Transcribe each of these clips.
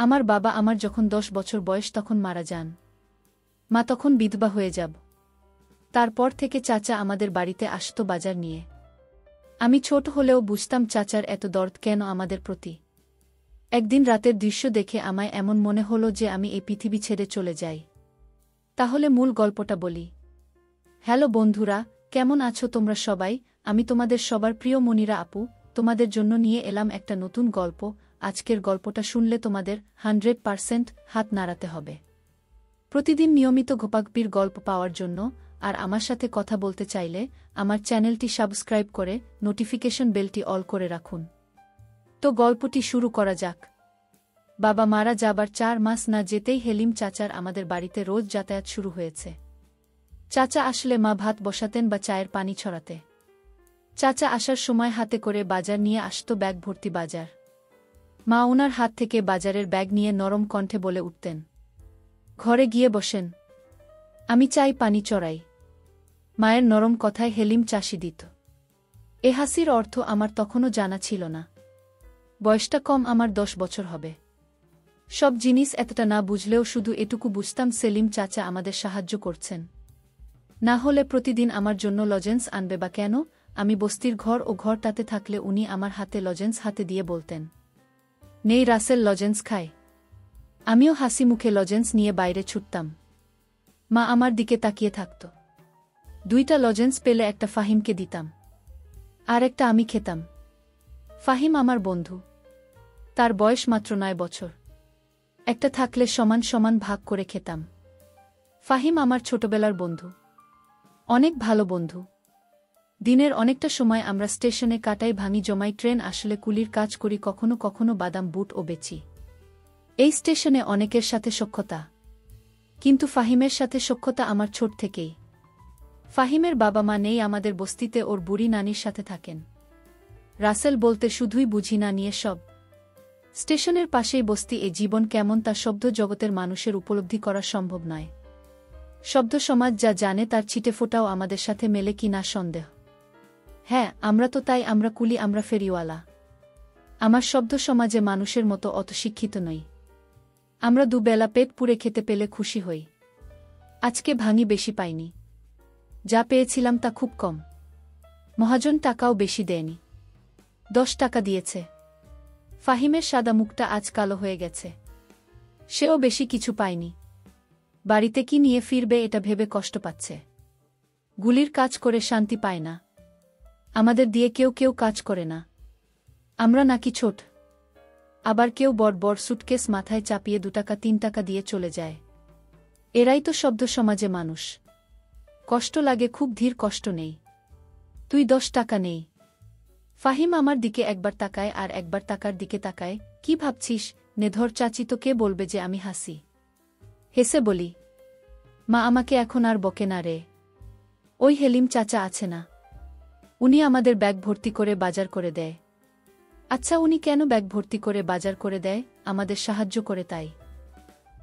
আমার বাবা আমার যখন দশ বছর বয়স তখন মারা যান। মা তখন বিধবা হয়ে যাব। তারপর থেকে চাচা আমাদের বাড়িতে আসত বাজার নিয়ে। আমি ছোট হলেও বুঝতাম চাচার এত দর্দ কেন আমাদের প্রতি। একদিন রাতের দৃশ্য দেখে আমায় এমন মনে হলো যে আমি এই পৃথিবী ছেড়ে চলে যাই। তাহলে মূল গল্পটা বলি। হ্যালো বন্ধুরা, কেমন আছো তোমরা সবাই? আমি তোমাদের সবার প্রিয় মনিরা আপু, তোমাদের জন্য নিয়ে এলাম একটা নতুন গল্প আজকের গল্পটা শুনলে তোমাদের হান্ড্রেড পারসেন্ট হাত নাড়াতে হবে। প্রতিদিন নিয়মিত গোপাকপির গল্প পাওয়ার জন্য আর আমার সাথে কথা বলতে চাইলে আমার চ্যানেলটি সাবস্ক্রাইব করে নোটিফিকেশন বেলটি অল করে রাখুন। তো গল্পটি শুরু করা যাক। বাবা মারা যাবার চার মাস না যেতেই হেলিম চাচার আমাদের বাড়িতে রোজ যাতায়াত শুরু হয়েছে। চাচা আসলে মা ভাত বসাতেন বা চায়ের পানি ছড়াতে। চাচা আসার সময় হাতে করে বাজার নিয়ে আসত ব্যাগ ভর্তি বাজার। মা ওনার হাত থেকে বাজারের ব্যাগ নিয়ে নরম কণ্ঠে বলে উঠতেন, ঘরে গিয়ে বসেন। আমি চাই পানি চড়াই। মায়ের নরম কথায় হেলিম চাষি দিত। এ হাসির অর্থ আমার তখনও জানা ছিল না। বয়সটা কম, আমার দশ বছর হবে। সব জিনিস এতটা না বুঝলেও শুধু এটুকু বুঝতাম সেলিম চাচা আমাদের সাহায্য করছেন। না হলে প্রতিদিন আমার জন্য লজেন্স আনবে বা কেন? আমি বস্তির ঘর ও ঘরটাতে থাকলে উনি আমার হাতে লজেন্স হাতে দিয়ে বলতেন নেই রাসেল লজেন্স খায়। আমিও হাসি মুখে লজেন্স নিয়ে বাইরে ছুটতাম। মা আমার দিকে তাকিয়ে থাকত। দুইটা লজেন্স পেলে একটা ফাহিমকে দিতাম। আর একটা আমি খেতাম। ফাহিম আমার বন্ধু। তার বয়স মাত্র নয় বছর। একটা থাকলে সমান সমান ভাগ করে খেতাম। ফাহিম আমার ছোটবেলার বন্ধু। অনেক ভালো বন্ধু। দিনের অনেকটা সময় আমরা স্টেশনে কাটাই ভাঙি জমাই ট্রেন আসলে কুলির কাজ করি কখনো কখনো বাদাম বুট ও বেচি। এই স্টেশনে অনেকের সাথে সক্ষতা কিন্তু ফাহিমের সাথে সক্ষতা আমার ছোট থেকেই। ফাহিমের বাবা মা নেই আমাদের বস্তিতে, ওর বুড়ি নানির সাথে থাকেন। রাসেল বলতে শুধুই বুঝি না নিয়ে সব। স্টেশনের পাশেই বস্তি, এ জীবন কেমন তা শব্দ জগতের মানুষের উপলব্ধি করা সম্ভব নয়। শব্দ সমাজ যা জানে তার ছিটে ফোটাও আমাদের সাথে মেলে কি না সন্দেহ। হ্যাঁ আমরা তো তাই, আমরা কুলি, আমরা ফেরিওয়ালা। আমার শব্দ সমাজে মানুষের মতো অত শিক্ষিত নই। আমরা দুবেলা পেট পুড়ে খেতে পেলে খুশি হই। আজকে ভাঙি বেশি পাইনি। যা পেয়েছিলাম তা খুব কম। মহাজন টাকাও বেশি দেয়নি। দশ টাকা দিয়েছে। ফাহিমের সাদা মুখটা আজ কালো হয়ে গেছে। সেও বেশি কিছু পায়নি। বাড়িতে কি নিয়ে ফিরবে এটা ভেবে কষ্ট পাচ্ছে। গুলির কাজ করে শান্তি পায় না। আমাদের দিয়ে কেউ কেউ কাজ করে না। আমরা নাকি ছোট। আবার কেউ বড় বড় সুটকেস মাথায় চাপিয়ে দু টাকা, তিন টাকা দিয়ে চলে যায়। এরাই তো শব্দ সমাজে মানুষ। কষ্ট লাগে, খুব ধীর কষ্ট নেই। তুই দশ টাকা নেই। ফাহিম আমার দিকে একবার তাকায় আর একবার তাকার দিকে তাকায়, কি ভাবছিস? নেধর চাচি তো কে বলবে যে আমি হাসি? হেসে বলি, মা আমাকে এখন আর বকে না রে। ওই হেলিম চাচা আছে না। উনি আমাদের ব্যাগ ভর্তি করে বাজার করে দেয়। আচ্ছা উনি কেন ব্যাগ ভর্তি করে বাজার করে দেয়? আমাদের সাহায্য করে তাই।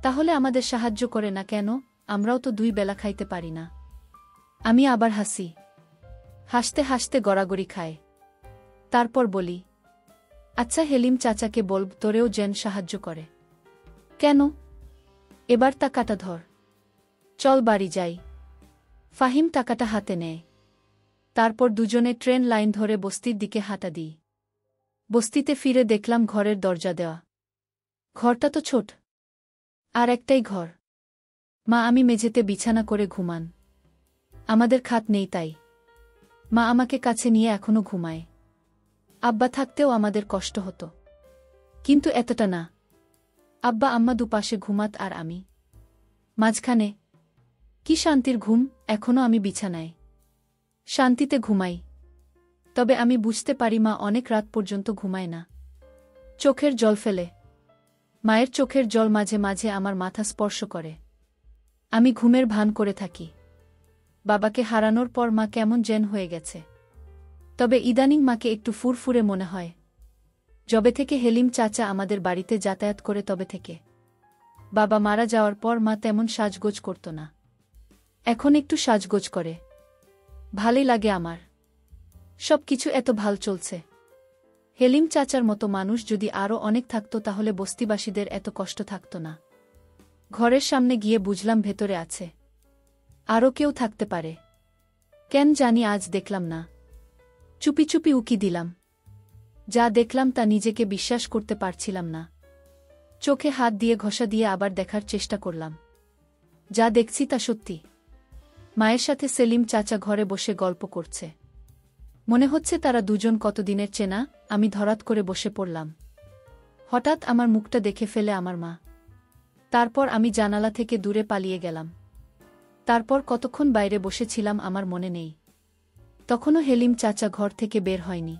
তাহলে আমাদের সাহায্য করে না কেন? আমরাও তো দুই বেলা খাইতে পারি না। আমি আবার হাসি। হাসতে হাসতে গড়াগড়ি খায়। তারপর বলি আচ্ছা হেলিম চাচাকে বলব, তোরেও যেন সাহায্য করে। কেন? এবার টাকাটা ধর। চল বাড়ি যাই। ফাহিম টাকাটা হাতে নেয়। তারপর দুজনে ট্রেন লাইন ধরে বস্তির দিকে হাঁটা দিই। বস্তিতে ফিরে দেখলাম ঘরের দরজা দেওয়া। ঘরটা তো ছোট। আর একটাই ঘর। মা আমি মেঝেতে বিছানা করে ঘুমান। আমাদের খাত নেই তাই। মা আমাকে কাছে নিয়ে এখনও ঘুমায়। আব্বা থাকতেও আমাদের কষ্ট হতো। কিন্তু এতটা না। আব্বা আম্মা দুপাশে ঘুমাত আর আমি। মাঝখানে, কি শান্তির ঘুম এখনও আমি বিছানায়। শান্তিতে ঘুমাই। তবে আমি বুঝতে পারি মা অনেক রাত পর্যন্ত ঘুমায় না। চোখের জল ফেলে। মায়ের চোখের জল মাঝে মাঝে আমার মাথা স্পর্শ করে। আমি ঘুমের ভান করে থাকি। বাবাকে হারানোর পর মা কেমন জেন হয়ে গেছে। তবে ইদানিং মাকে একটু ফুরফুরে মনে হয়। যবে থেকে হেলিম চাচা আমাদের বাড়িতে যাতায়াত করে তবে থেকে। বাবা মারা যাওয়ার পর মা তেমন সাজগোজ করত না। এখন একটু সাজগোজ করে। ভালোই লাগে আমার। সব কিছু এত ভালো চলছে। হেলিম চাচার মতো মানুষ যদি আরও অনেক থাকত তাহলে বস্তিবাসীদের এত কষ্ট থাকত না। ঘরের সামনে গিয়ে বুঝলাম ভেতরে আছে। আরও কেউ থাকতে পারে। কেন জানি আজ দেখলাম না। চুপি চুপি উকি দিলাম। যা দেখলাম তা নিজেকে বিশ্বাস করতে পারছিলাম না। চোখে হাত দিয়ে ঘষা দিয়ে আবার দেখার চেষ্টা করলাম। যা দেখছি তা সত্যি। মায়ের সাথে সেলিম চাচা ঘরে বসে গল্প করছে। মনে হচ্ছে তারা দুজন কতদিনের চেনা, আমি ধরাত করে বসে পড়লাম। হঠাৎ আমার মুখটা দেখে ফেলে আমার মা। তারপর আমি জানালা থেকে দূরে পালিয়ে গেলাম। তারপর কতক্ষণ বাইরে বসেছিলাম আমার মনে নেই। তখনও হেলিম চাচা ঘর থেকে বের হয়নি।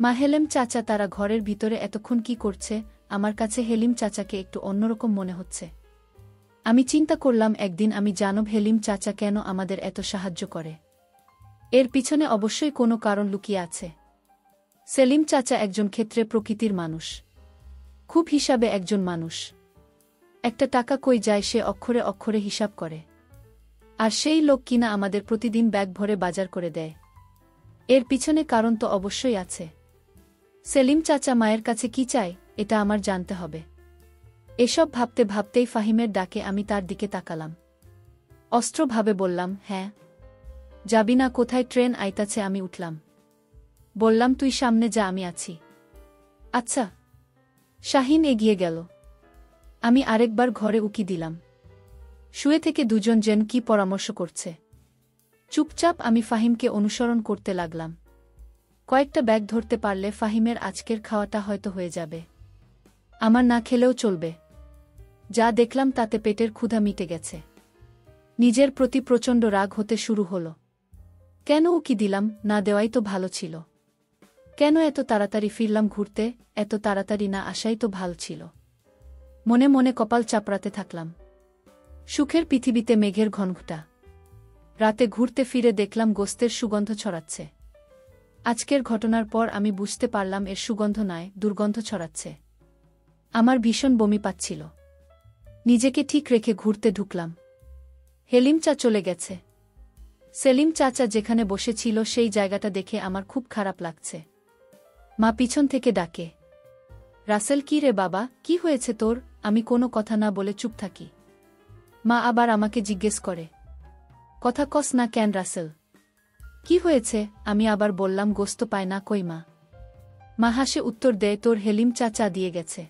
মা হেলেম চাচা তারা ঘরের ভিতরে এতক্ষণ কি করছে, আমার কাছে হেলিম চাচাকে একটু অন্যরকম মনে হচ্ছে। আমি চিন্তা করলাম একদিন আমি জানব হেলিম চাচা কেন আমাদের এত সাহায্য করে। এর পিছনে অবশ্যই কোনো কারণ লুকিয়ে আছে। সেলিম চাচা একজন ক্ষেত্রে প্রকৃতির মানুষ। খুব হিসাবে একজন মানুষ। একটা টাকা কই যায় সে অক্ষরে অক্ষরে হিসাব করে। আর সেই লোক কিনা আমাদের প্রতিদিন ব্যাগ ভরে বাজার করে দেয়। এর পিছনে কারণ তো অবশ্যই আছে। সেলিম চাচা মায়ের কাছে কি চায়, এটা আমার জানতে হবে। এসব ভাবতে ভাবতেই ফাহিমের ডাকে আমি তার দিকে তাকালাম। অস্ত্রভাবে বললাম হ্যাঁ। যাবি না, কোথায় ট্রেন আইতাছে আমি উঠলাম। বললাম, তুই সামনে যা, আমি আছি। আচ্ছা। শাহিন এগিয়ে গেল। আমি আরেকবার ঘরে উকি দিলাম। শুয়ে থেকে দুজন যেন কি পরামর্শ করছে। চুপচাপ আমি ফাহিমকে অনুসরণ করতে লাগলাম। কয়েকটা ব্যাগ ধরতে পারলে ফাহিমের আজকের খাওয়াটা হয়তো হয়ে যাবে। আমার না খেলেও চলবে। যা দেখলাম তাতে পেটের ক্ষুধা মিটে গেছে। নিজের প্রতি প্রচণ্ড রাগ হতে শুরু হল। কেন ও উকি দিলাম? না দেওয়াই তো ভালো ছিল। কেন এত তাড়াতাড়ি ফিরলাম ঘুরতে? এত তাড়াতাড়ি না আসাই তো ভালো ছিল। মনে মনে কপাল চাপড়াতে থাকলাম। সুখের পৃথিবীতে মেঘের ঘনঘটা। রাতে ঘুরতে ফিরে দেখলাম গোস্তের সুগন্ধ ছড়াচ্ছে। আজকের ঘটনার পর আমি বুঝতে পারলাম এর সুগন্ধ নয় দুর্গন্ধ ছড়াচ্ছে। আমার ভীষণ বমি পাচ্ছিল। নিজেকে ঠিক রেখে ঘুরতে ঢুকলাম। হেলিম চা চলে গেছে। সেলিম চাচা যেখানে বসেছিল সেই জায়গাটা দেখে আমার খুব খারাপ লাগছে। মা পিছন থেকে ডাকে, রাসেল, কি রে বাবা? কি হয়েছে তোর? আমি কোনো কথা না বলে চুপ থাকি। মা আবার আমাকে জিজ্ঞেস করে, কথা কস না কেন রাসেল? কি হয়েছে? আমি আবার বললাম, গোস্ত পায় না, কই মা? মা হাসে উত্তর দেয়, তোর হেলিম চাচা দিয়ে গেছে।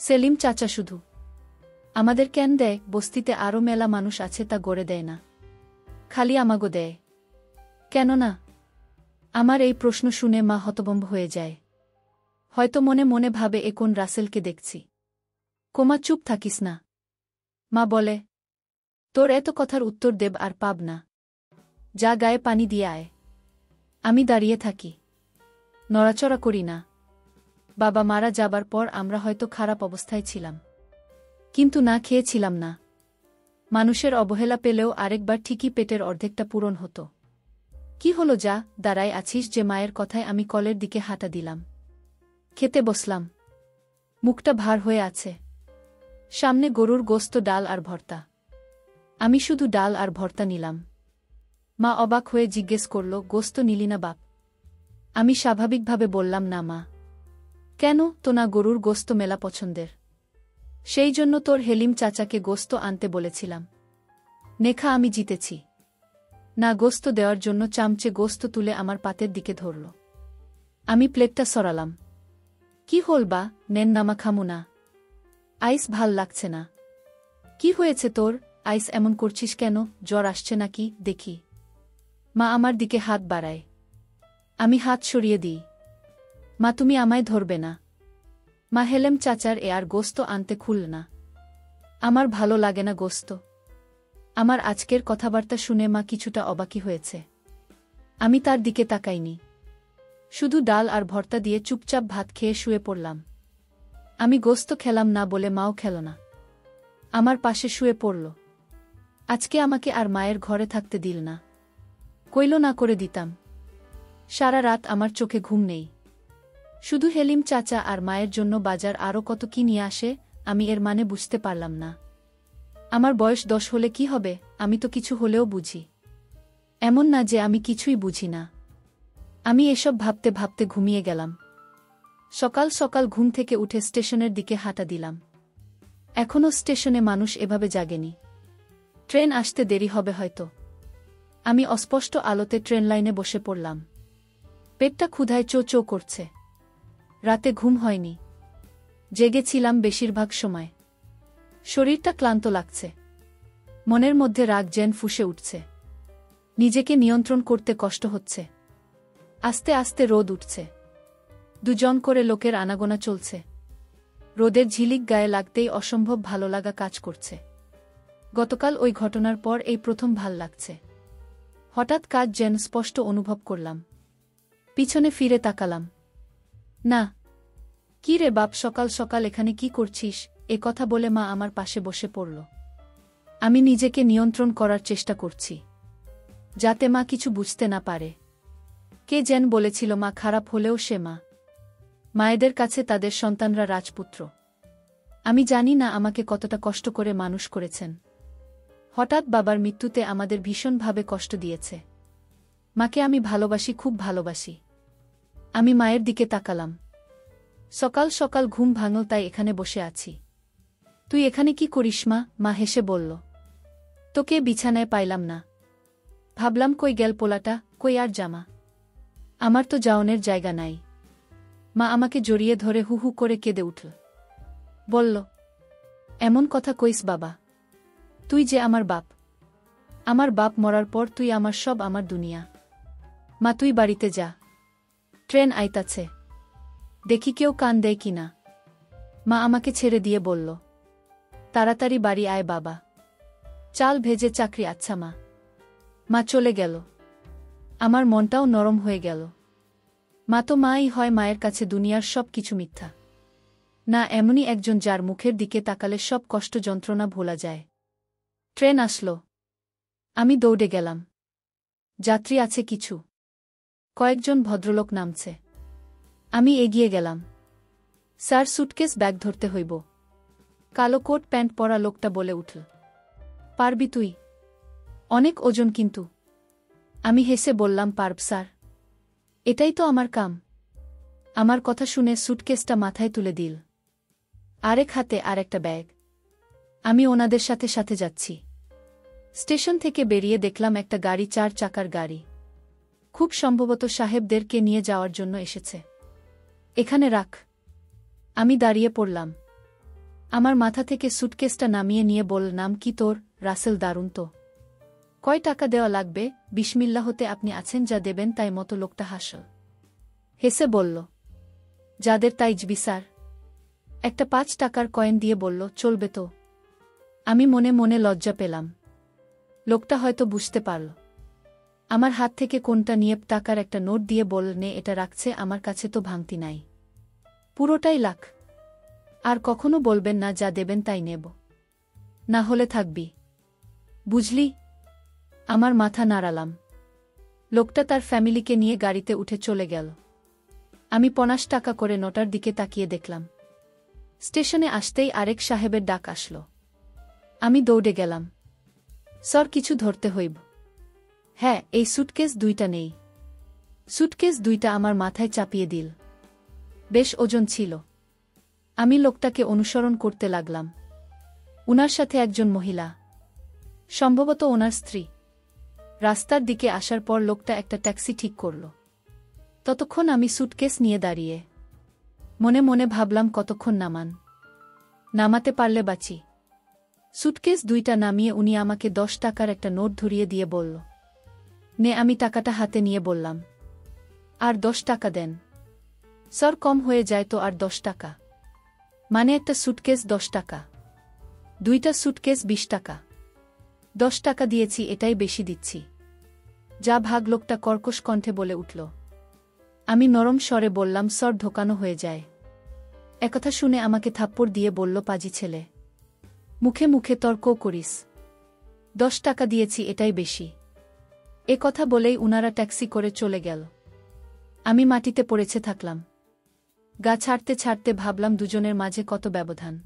সেলিম চাচা শুধু আমাদের কেন দেয়? বস্তিতে আরও মেলা মানুষ আছে তা গড়ে দেয় না। খালি আমাগো দেয়। কেন না আমার এই প্রশ্ন শুনে মা হতবম্ব হয়ে যায়। হয়তো মনে মনে ভাবে, এ কোন রাসেলকে দেখছি? কোমা, চুপ থাকিস না। মা বলে, তোর এত কথার উত্তর দেব আর পাব না। যা গায়ে পানি দিয়ে আয়। আমি দাঁড়িয়ে থাকি। নড়াচড়া করি না। বাবা মারা যাবার পর আমরা হয়তো খারাপ অবস্থায় ছিলাম। কিন্তু না খেয়েছিলাম না। মানুষের অবহেলা পেলেও আরেকবার ঠিকই পেটের অর্ধেকটা পূরণ হতো। কি হলো যা? দাঁড়ায় আছিস যে মায়ের কথায় আমি কলের দিকে হাঁটা দিলাম। খেতে বসলাম। মুখটা ভার হয়ে আছে। সামনে গরুর গোস্ত, ডাল আর ভর্তা। আমি শুধু ডাল আর ভর্তা নিলাম। মা অবাক হয়ে জিজ্ঞেস করল, গোস্ত নিলি না বাপ? আমি স্বাভাবিকভাবে বললাম, না মা। কেন? তো না গরুর গোস্ত মেলা পছন্দের। সেই জন্য তোর হেলিম চাচাকে গোস্ত আনতে বলেছিলাম। নেখা, আমি জিতেছি। না, গোস্ত দেওয়ার জন্য চামচে গোস্ত তুলে আমার পাতের দিকে ধরল। আমি প্লেটটা সরালাম। কি হল বা? নেন, নামা খামু না। আইস ভালো লাগছে না। কি হয়েছে তোর? আইস এমন করছিস কেন? জ্বর আসছে নাকি? দেখি। মা আমার দিকে হাত বাড়ায়। আমি হাত সরিয়ে দিই। মা, তুমি আমায় ধরবে না। মা হেলেম চাচার এ আর গোস্ত আনতে খুলল না। আমার ভালো লাগে না গোস্ত। আমার আজকের কথাবার্তা শুনে মা কিছুটা অবাকি হয়েছে। আমি তার দিকে তাকাইনি। শুধু ডাল আর ভর্তা দিয়ে চুপচাপ ভাত খেয়ে শুয়ে পড়লাম। আমি গোস্ত খেলাম না বলে মাও খেল না। আমার পাশে শুয়ে পড়ল। আজকে আমাকে আর মায়ের ঘরে থাকতে দিল না। কইল না করে দিতাম। সারা রাত আমার চোখে ঘুম নেই। শুধু হেলিম চাচা আর মায়ের জন্য বাজার আরও কত কি নিয়ে আসে, আমি এর মানে বুঝতে পারলাম না। আমার বয়স দশ হলে কি হবে, আমি তো কিছু হলেও বুঝি। এমন না যে আমি কিছুই বুঝি না। আমি এসব ভাবতে ভাবতে ঘুমিয়ে গেলাম। সকাল সকাল ঘুম থেকে উঠে স্টেশনের দিকে হাঁটা দিলাম। এখনও স্টেশনে মানুষ এভাবে জাগেনি। ট্রেন আসতে দেরি হবে হয়তো। আমি অস্পষ্ট আলোতে ট্রেন লাইনে বসে পড়লাম। পেটটা ক্ষুধায় চো চো করছে। রাতে ঘুম হয়নি। জেগেছিলাম বেশিরভাগ সময়। শরীরটা ক্লান্ত লাগছে। মনের মধ্যে রাগ জেন ফুসে উঠছে। নিজেকে নিয়ন্ত্রণ করতে কষ্ট হচ্ছে। আস্তে আস্তে রোদ উঠছে। দুজন করে লোকের আনাগোনা চলছে। রোদের ঝিলিক গায়ে লাগতেই অসম্ভব ভালো লাগা কাজ করছে। গতকাল ওই ঘটনার পর এই প্রথম ভালো লাগছে। হঠাৎ কাজ যেন স্পষ্ট অনুভব করলাম। পিছনে ফিরে তাকালাম। না। কি রে বাপ, সকাল সকাল এখানে কি করছিস? এ কথা বলে মা আমার পাশে বসে পড়ল। আমি নিজেকে নিয়ন্ত্রণ করার চেষ্টা করছি। যাতে মা কিছু বুঝতে না পারে। কে যেন বলেছিল মা, খারাপ হলেও সে মা। মায়েদের কাছে তাদের সন্তানরা রাজপুত্র। আমি জানি না আমাকে কতটা কষ্ট করে মানুষ করেছেন। হঠাৎ বাবার মৃত্যুতে আমাদের ভীষণভাবে কষ্ট দিয়েছে। মাকে আমি ভালোবাসি, খুব ভালোবাসি। আমি মায়ের দিকে তাকালাম। সকাল সকাল ঘুম ভাঙল, তাই এখানে বসে আছি। তুই এখানে কি করিস মা? মা হেসে বলল। তোকে বিছানায় পাইলাম না। ভাবলাম, কই গেল পোলাটা? কই আর জামা? আমার তো যাওনের জায়গা নাই। মা আমাকে জড়িয়ে ধরে হু হু করে কেঁদে উঠল। বলল, এমন কথা কইস বাবা। তুই যে আমার বাপ। আমার বাপ মরার পর তুই আমার সব আমার দুনিয়া। মা, তুই বাড়িতে যা। ট্রেন আইতাছে। দেখি কেউ কান দেয় কিনা। মা আমাকে ছেড়ে দিয়ে বলল, তাড়াতাড়ি বাড়ি আয় বাবা। চাল ভেজে চাকরি আচ্ছা মা। মা চলে গেল। আমার মনটাও নরম হয়ে গেল। মা তো মাই হয় মায়ের কাছে দুনিয়ার সব কিছু মিথ্যা। না এমনই একজন যার মুখের দিকে তাকালে সব কষ্ট যন্ত্রণা ভোলা যায়। ট্রেন আসলো। আমি দৌড়ে গেলাম। যাত্রী আছে কিছু। কয়েকজন ভদ্রলোক নামছে। আমি এগিয়ে গেলাম। স্যার সুটকেস ব্যাগ ধরতে হইব। কালো কোট প্যান্ট পরা লোকটা বলে উঠল, পারবি তুই। অনেক ওজন কিন্তু। আমি হেসে বললাম, পারব, স্যার। এটাই তো আমার কাম। আমার কথা শুনে সুটকেসটা মাথায় তুলে দিল। আরেক হাতে আরেকটা ব্যাগ। আমি ওনাদের সাথে সাথে যাচ্ছি। স্টেশন থেকে বেরিয়ে দেখলাম একটা গাড়ি, চার চাকার গাড়ি। খুব সম্ভবত সাহেবদেরকে নিয়ে যাওয়ার জন্য এসেছে। এখানে রাখ। আমি দাঁড়িয়ে পড়লাম। আমার মাথা থেকে সুটকেসটা নামিয়ে নিয়ে বল নাম কি তোর, রাসেল দারুণ তো। কয় টাকা দেওয়া লাগবে? বিসমিল্লা হতে আপনি আছেন যা দেবেন তাই মতো লোকটা হাসল। হেসে বলল, যাদের তাই স্যার একটা পাঁচ টাকার কয়েন দিয়ে বলল, চলবে তো। আমি মনে মনে লজ্জা পেলাম। লোকটা হয়তো বুঝতে পারল। আমার হাত থেকে কোনটা নিয়ে টাকার একটা নোট দিয়ে বল নে, এটা রাখছে, আমার কাছে তো ভাঙতি নাই। পুরোটাই লাখ। আর কখনো বলবেন না, যা দেবেন তাই নেব। না হলে থাকবি। বুঝলি? আমার মাথা নাড়ালাম। লোকটা তার ফ্যামিলিকে নিয়ে গাড়িতে উঠে চলে গেল। আমি পনাশ টাকা করে নটার দিকে তাকিয়ে দেখলাম। স্টেশনে আসতেই আরেক সাহেবের ডাক আসল। আমি দৌড়ে গেলাম। সর কিছু ধরতে হইব। হ্যাঁ এই সুটকেস দুইটা নেই। সুটকেস দুইটা আমার মাথায় চাপিয়ে দিল। বেশ ওজন ছিল। আমি লোকটাকে অনুসরণ করতে লাগলাম। উনার সাথে একজন মহিলা। সম্ভবত ওনার স্ত্রী। রাস্তার দিকে আসার পর লোকটা একটা ট্যাক্সি ঠিক করল। ততক্ষণ আমি সুটকেস নিয়ে দাঁড়িয়ে। মনে মনে ভাবলাম, কতক্ষণ নামান? নামাতে পারলে বাঁচি। সুটকেস দুইটা নামিয়ে উনি আমাকে দশ টাকার একটা নোট ধরিয়ে দিয়ে বলল নে আমি টাকাটা হাতে নিয়ে বললাম। আর দশ টাকা দেন। সর কম হয়ে যায় তো আর দশ টাকা। মানে একটা সুটকেস দশ টাকা। দুইটা সুটকেস বিশ টাকা। দশ টাকা দিয়েছি, এটাই বেশি দিচ্ছি। যা ভাগ লোকটা কর্কশ কণ্ঠে বলে উঠল। আমি নরম স্বরে বললাম সর ঢোকানো হয়ে যায়। একথা শুনে আমাকে থাপ্পড় দিয়ে বলল, পাজি ছেলে, মুখে মুখে তর্কও করিস। দশ টাকা দিয়েছি, এটাই বেশি। এ কথা বলেই উনারা ট্যাক্সি করে চলে গেল। আমি মাটিতে পড়েছে থাকলাম। গা ছাড়তে ছাড়তে ভাবলাম দুজনের মাঝে কত ব্যবধান।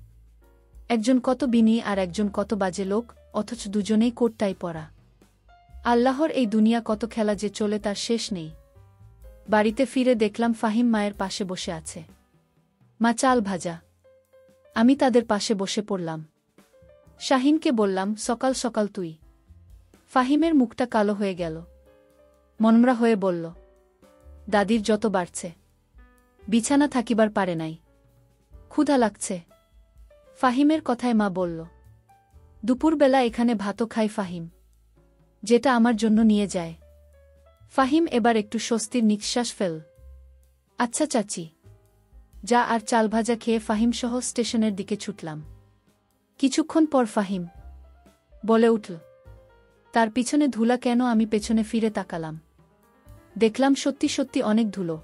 একজন কত বিনি আর একজন কত বাজে লোক, অথচ দুজনেই কোটটাই পরা আল্লাহর এই দুনিয়া কত খেলা যে চলে তার শেষ নেই। বাড়িতে ফিরে দেখলাম ফাহিম মায়ের পাশে বসে আছে। মা চাল ভাজা। আমি তাদের পাশে বসে পড়লাম। শাহিনকে বললাম, সকাল সকাল তুই। ফাহিমের মুখটা কালো হয়ে গেল। মনমরা হয়ে বলল, দাদির যত বাড়ছে, বিছানা থাকিবার পারে নাই। ক্ষুধা লাগছে। ফাহিমের কথায় মা বলল, দুপুরবেলা এখানে ভাতও খাই ফাহিম, যেটা আমার জন্য নিয়ে যায়। ফাহিম এবার একটু স্বস্তির নিঃশ্বাস ফেল আচ্ছা চাচি, যা আর চাল ভাজা খেয়ে ফাহিমসহ স্টেশনের দিকে ছুটলাম। কিছুক্ষণ পর ফাহিম বলে উঠল তার পিছনে ধুলা কেন আমি পেছনে ফিরে তাকালাম। দেখলাম সত্যি সত্যি অনেক ধুলো।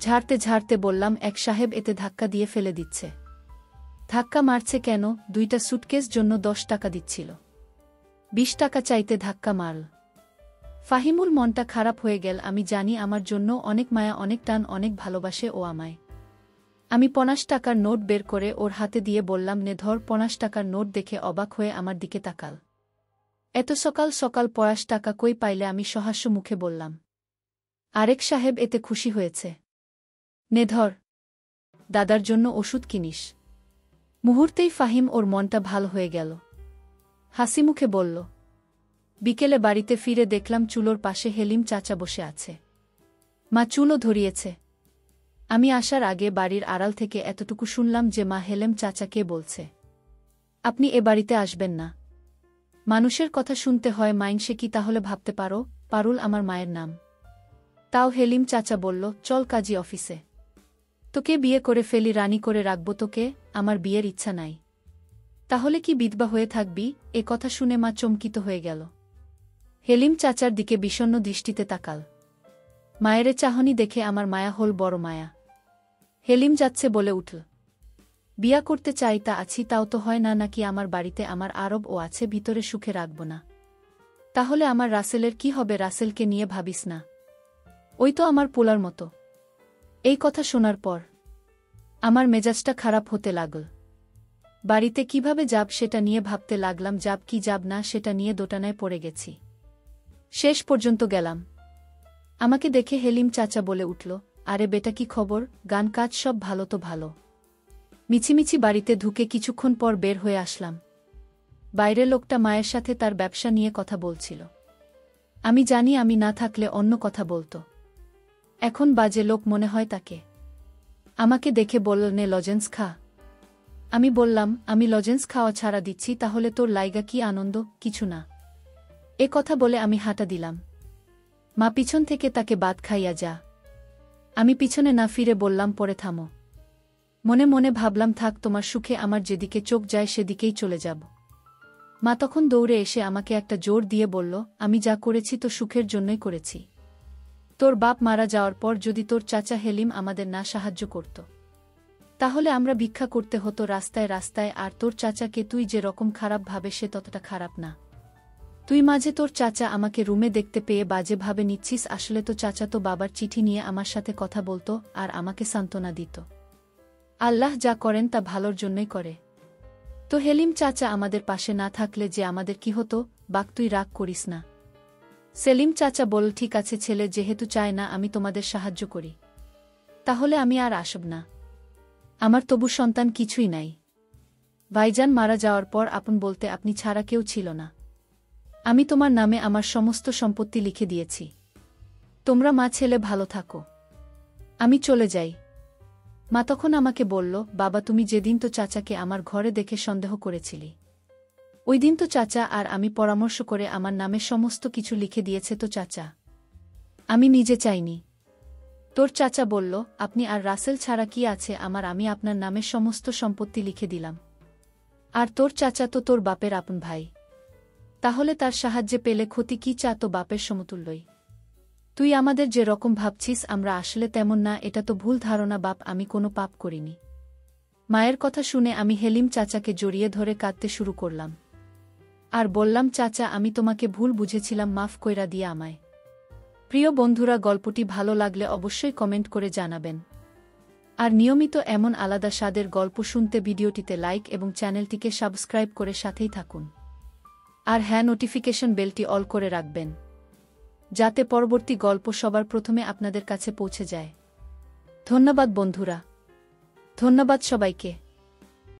ঝাড়তে ঝাড়তে বললাম, এক সাহেব এতে ধাক্কা দিয়ে ফেলে দিচ্ছে। ধাক্কা মারছে কেন? দুইটা সুটকেস জন্য দশ টাকা দিচ্ছিল। বিশ টাকা চাইতে ধাক্কা মারল। ফাহিমুল মনটা খারাপ হয়ে গেল, আমি জানি আমার জন্য অনেক মায়া, অনেক টান, অনেক ভালোবাসে ও আমায়। আমি পনাশ টাকার নোট বের করে ওর হাতে দিয়ে বললাম, নে ধর পনাশ টাকার নোট দেখে অবাক হয়ে আমার দিকে তাকাল। এত সকাল সকাল পয়াশ টাকা কই পাইলে আমি সহাস্য মুখে বললাম। আরেক সাহেব এতে খুশি হয়েছে। নে ধর, দাদার জন্য ওষুধ কিনিস। মুহূর্তেই ফাহিম ওর মনটা ভালো হয়ে গেল। হাসি মুখে বলল, বিকেলে বাড়িতে ফিরে দেখলাম চুলোর পাশে হেলিম চাচা বসে আছে। মা চুলও ধরিয়েছে। আমি আসার আগে বাড়ির আড়াল থেকে এতটুকু শুনলাম যে মা হেলেম চাচাকে বলছে, আপনি এ বাড়িতে আসবেন না। মানুষের কথা শুনতে হয় মাইন সে কি তাহলে ভাবতে পারো? পারুল আমার মায়ের নাম। তাও হেলিম চাচা বলল, চল কাজী অফিসে। তোকে বিয়ে করে ফেলি, রানী করে রাখব তোকে, আমার বিয়ের ইচ্ছা নাই। তাহলে কি বিধবা হয়ে থাকবি? এ কথা শুনে মা চমকিত হয়ে গেল। হেলিম চাচার দিকে বিষণ্ন দৃষ্টিতে তাকাল। মায়েরে চাহনি দেখে আমার মায়া হল বড় মায়া। হেলিম যাচ্ছে বলে উঠল। বিয়া করতে চাই তা আছি, তাও তো হয় না, নাকি আমার বাড়িতে আমার আরব ও আছে, ভিতরে সুখে রাখব না। তাহলে আমার রাসেলের কি হবে, রাসেলকে নিয়ে ভাবিস না। ওই তো আমার পোলার মতো। এই কথা শোনার পর আমার মেজাজটা খারাপ হতে লাগল। বাড়িতে কীভাবে যাব সেটা নিয়ে ভাবতে লাগলাম, যাব কি যাব না সেটা নিয়ে দোটানায় পড়ে গেছি। শেষ পর্যন্ত গেলাম। আমাকে দেখে হেলিম চাচা বলে উঠল, আরে বেটা, কি খবর? গান কাজ সব ভালো তো ভালো। মিছিমিছি বাড়িতে ঢুকে কিছুক্ষণ পর বের হয়ে আসলাম। বাইরে লোকটা মায়ের সাথে তার ব্যবসা নিয়ে কথা বলছিল। আমি জানি আমি না থাকলে অন্য কথা বলতো। এখন বাজে লোক মনে হয় তাকে। আমাকে দেখে বলল লজেন্স খা। আমি বললাম, আমি লজেন্স খাওয়া ছাড়া দিচ্ছি, তাহলে তোর লাইগা কি আনন্দ? কিছু না। এ কথা বলে আমি হাঁটা দিলাম। মা, পিছন থেকে তাকে বাদ খাইয়া যা। আমি পিছনে না ফিরে বললাম, পরে থামো। মনে মনে ভাবলাম, থাক, তোমার সুখে আমার যেদিকে চোখ যায় সেদিকেই চলে যাব। মা তখন দৌড়ে এসে আমাকে একটা জোর দিয়ে বলল, আমি যা করেছি তো সুখের জন্যই করেছি। তোর বাপ মারা যাওয়ার পর যদি তোর চাচা হেলিম আমাদের না সাহায্য করত, তাহলে আমরা ভিক্ষা করতে হতো রাস্তায় রাস্তায়, আর তোর চাচাকে তুই যে রকম খারাপ ভাবে, সে ততটা খারাপ না। তুই মাঝে তোর চাচা আমাকে রুমে দেখতে পেয়ে বাজেভাবে নিচ্ছিস, আসলে তো চাচা তো বাবার চিঠি নিয়ে আমার সাথে কথা বলতো, আর আমাকে সান্ত্বনা দিত। আল্লাহ যা করেন তা ভালোর জন্যই করে। তো হেলিম চাচা আমাদের পাশে না থাকলে যে আমাদের কি হতো, বাক তুই রাগ করিস না। সেলিম চাচা বল ঠিক আছে ছেলে, যেহেতু চায় না, আমি তোমাদের সাহায্য করি। তাহলে আমি আর আসব না। আমার তবু সন্তান কিছুই নাই। ভাইজান মারা যাওয়ার পর আপন বলতে, আপনি ছাড়া কেউ ছিল না। আমি তোমার নামে আমার সমস্ত সম্পত্তি লিখে দিয়েছি। তোমরা মা ছেলে ভালো থাকো। আমি চলে যাই। মা তখন আমাকে বলল, বাবা, তুমি যেদিন তো চাচাকে আমার ঘরে দেখে সন্দেহ করেছিলি। ওই দিন তো চাচা আর আমি পরামর্শ করে আমার নামে সমস্ত কিছু লিখে দিয়েছে তো চাচা। আমি নিজে চাইনি। তোর চাচা বলল, আপনি আর রাসেল ছাড়া কি আছে? আমার, আমি আপনার নামে সমস্ত সম্পত্তি লিখে দিলাম। আর তোর চাচা তো তোর বাপের আপন ভাই। তাহলে তার সাহায্যে পেলে ক্ষতি কি চা তো বাপের সমতুল্যই। তুই আমাদের যে রকম ভাবছিস, আমরা আসলে তেমন না, এটা তো ভুল ধারণা, বাপ, আমি কোনো পাপ করিনি। মায়ের কথা শুনে আমি হেলিম চাচাকে জড়িয়ে ধরে কাঁদতে শুরু করলাম। আর বললাম, চাচা, আমি তোমাকে ভুল বুঝেছিলাম, মাফ কইরা দিয়ে আমায়। প্রিয় বন্ধুরা, গল্পটি ভালো লাগলে অবশ্যই কমেন্ট করে জানাবেন। আর নিয়মিত এমন আলাদা স্বাদের গল্প শুনতে ভিডিওটিতে লাইক এবং চ্যানেলটিকে সাবস্ক্রাইব করে সাথেই থাকুন। আর হ্যাঁ নোটিফিকেশন বেলটি অল করে রাখবেন। যাতে পরবর্তী গল্প সবার প্রথমে আপনাদের কাছে পৌঁছে যায়। ধন্যবাদ বন্ধুরা। ধন্যবাদ সবাইকে।